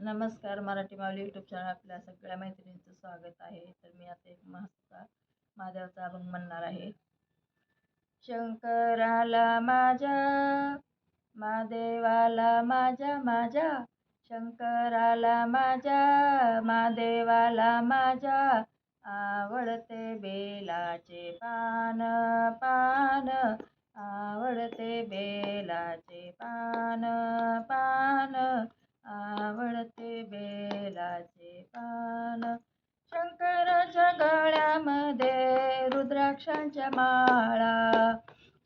नमस्कार मराठी माऊली YouTube channel आपल्या सगळ्या मैत्रिणींचं स्वागत आहे. तर मी आता एक मस्त महादेवाचा अभंग म्हणणार आहे. शंकराला माझ्या महादेवाला माझ्या माझ्या. शंकराला माझ्या महादेवाला माझ्या. आवडते बेलाचे पान पान. आवडते बेलाचे पान पान. आवडते बेलाचे पान. शंकराच्या गळ्यामध्ये रुद्राक्षांच्या माळा.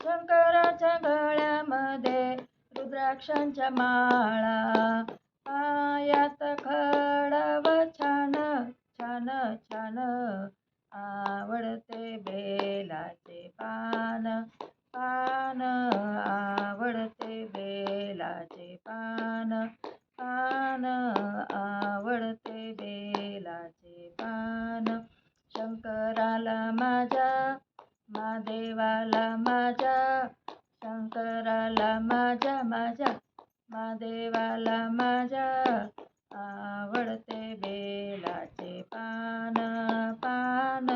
शंकराच्या गळ्यामध्ये रुद्राक्षांच्या माळा. पायात खडव छान छान छान. आवडते बेलाचे पान. पान आ बेलाचे पान पान आवडते बेलाचे पान शंकराला माझ्या महादेवाला माझ्या शंकराला माझ्या माझ्या महादेवाला माझ्या. आवडते बेलाचे पान पान.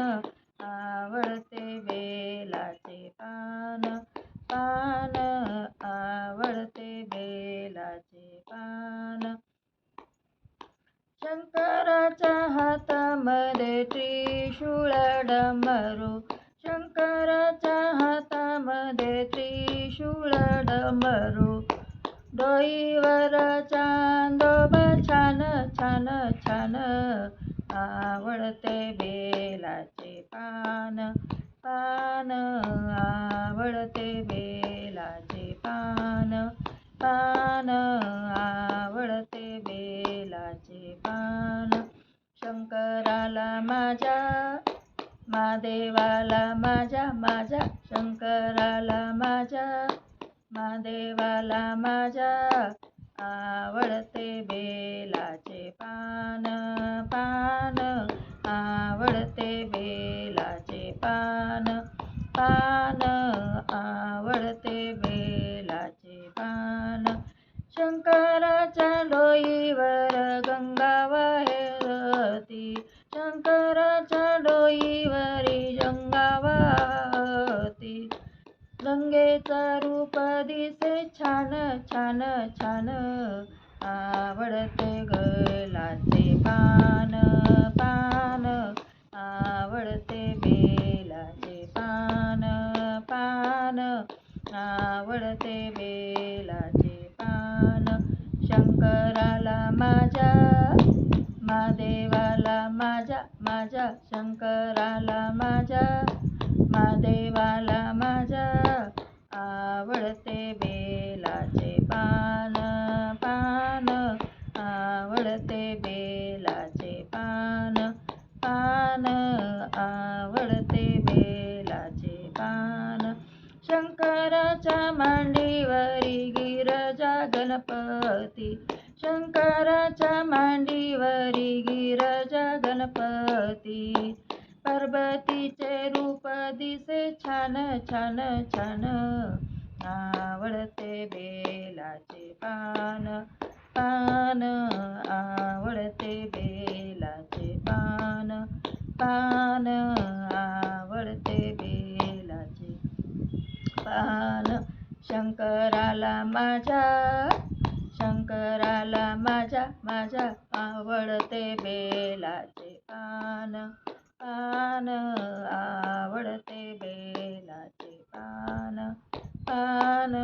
आवडते बेलाचे पान पान. आवडते बेलाचे पान. शंकराच्या हातामध्ये त्रिशूळ डमरू. शंकराच्या हातामध्ये त्रिशूळ डमरू. डोईवर चांदोबा छान छान छान. आवडते बेलाचे पान पान आवडते बेलाचे बेलाचे पान शंकराला माझ्या महादेवाला माझ्या माझ्या. शंकराला माझ्या महादेवाला माझ्या. आवडते बेलाचे पान पान. आवडते बेलाचे पान पान. आवडते बेलाचे पान. शंकराच्या लोईवर शंकराच्या डोईवरी गंगा गंगेचा रूप दिसे छान छान छान. आवडते गलाचे पान पान. आवडते बेलाचे पान पान. आवडते बेलाचे पान. माझ्या माझ्या महादेवाला माझ्या आवडते बेलाचे पान पान आवडते बेलाचे पान पान आवडते बेलाचे पान. शंकराच्या मांडीवरी गिरजा गणपती शंकराच्या मांडीवरी गिरजा गणपती पार्वतीचे रूप दिसे छान छान छान. आवडते बेलाचे पान पान. आवडते बेलाचे पान पान. आवडते बेलाचे पान. शंकराला माझ्या शंकराला माझ्या माझ्या आवडते बेलाचे पान. पान आवडते बेलाचे पान पान